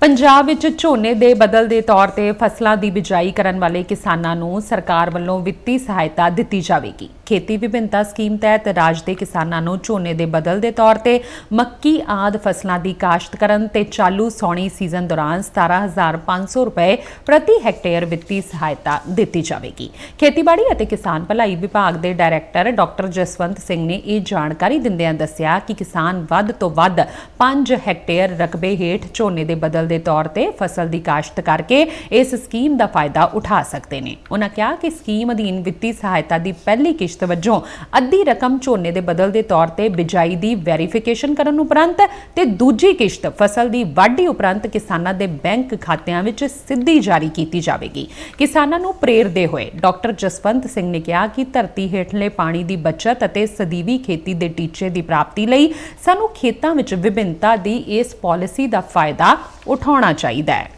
ਪੰਜਾਬ ਵਿੱਚ ਝੋਨੇ ਦੇ ਬਦਲ ਦੇ ਤੌਰ ਤੇ ਫਸਲਾਂ ਦੀ ਬਿਜਾਈ ਕਰਨ ਵਾਲੇ ਕਿਸਾਨਾਂ ਨੂੰ ਸਰਕਾਰ ਵੱਲੋਂ ਵਿੱਤੀ ਸਹਾਇਤਾ ਦਿੱਤੀ ਜਾਵੇਗੀ। ਖੇਤੀ ਵਿਭਿੰਨਤਾ ਸਕੀਮ ਤਹਿਤ ਰਾਜ ਦੇ ਕਿਸਾਨਾਂ ਨੂੰ ਝੋਨੇ ਦੇ ਬਦਲ ਦੇ ਤੌਰ ਤੇ ਮੱਕੀ ਆਦ ਫਸਲਾਂ ਦੀ ਕਾਸ਼ਤ ਕਰਨ ਤੇ ਚਾਲੂ ਸੌਣੀ ਸੀਜ਼ਨ ਦੌਰਾਨ 17500 ਰੁਪਏ ਪ੍ਰਤੀ ਹੈਕਟੇਅਰ ਵਿੱਤੀ ਸਹਾਇਤਾ ਦਿੱਤੀ ਜਾਵੇਗੀ। ਖੇਤੀਬਾੜੀ ਅਤੇ ਕਿਸਾਨ ਭਲਾਈ ਵਿਭਾਗ ਦੇ ਡਾਇਰੈਕਟਰ ਡਾਕਟਰ ਜਸਵੰਤ ਸਿੰਘ ਨੇ ਇਹ ਜਾਣਕਾਰੀ ਦਿੰਦਿਆਂ ਦੱਸਿਆ ਕਿ ਕਿਸਾਨ ਵੱਧ ਤੋਂ ਵੱਧ 5 ਹੈਕਟੇਅਰ ਰਕਬੇ ਹੇਠ ਝੋਨੇ ਦੇ ਬਦਲ ਦੇ ਤੌਰ ਤੇ ਫਸਲ ਦੀ ਕਾਸ਼ਤ ਕਰਕੇ ਇਸ ਸਕੀਮ ਦਾ ਫਾਇਦਾ ਉਠਾ ਸਕਦੇ ਨੇ। ਉਹਨਾਂ ਕਿਹਾ ਕਿ ਸਕੀਮ ਅਧੀਨ ਵਿੱਤੀ ਸਹਾਇਤਾ ਦੀ ਪਹਿਲੀ ਕਿਸ਼ਤ ਵਜੋਂ ਅੱਧੀ ਰਕਮ ਝੋਨੇ ਦੇ ਬਦਲ ਦੇ ਤੌਰ ਤੇ ਬਿਜਾਈ ਦੀ ਵੈਰੀਫਿਕੇਸ਼ਨ ਕਰਨ ਉਪਰੰਤ ਤੇ ਦੂਜੀ ਕਿਸ਼ਤ ਫਸਲ ਦੀ ਵਾਢੀ ਉਪਰੰਤ ਕਿਸਾਨਾਂ ਦੇ ਬੈਂਕ ਖਾਤਿਆਂ ਵਿੱਚ ਸਿੱਧੀ ਜਾਰੀ ਕੀਤੀ ਜਾਵੇਗੀ। ਕਿਸਾਨਾਂ ਨੂੰ ਪ੍ਰੇਰਦੇ ਹੋਏ ਡਾਕਟਰ ਜਸਵੰਤ ਸਿੰਘ ਨੇ ਕਿਹਾ ਕਿ ਧਰਤੀ ਹੇਠਲੇ ਪਾਣੀ ਦੀ ਬਚਤ ਅਤੇ ਸਦੀਵੀ ਖੇਤੀ ਦੇ ਟੀਚੇ ਦੀ ਪ੍ਰਾਪਤੀ ਲਈ ਸਾਨੂੰ ਖੇਤਾਂ ਵਿੱਚ ਵਿਭਿੰਨਤਾ ਦੀ ਇਸ ਪਾਲਿਸੀ ਦਾ ਫਾਇਦਾ ਉਠਾਉਣਾ ਚਾਹੀਦਾ ਹੈ।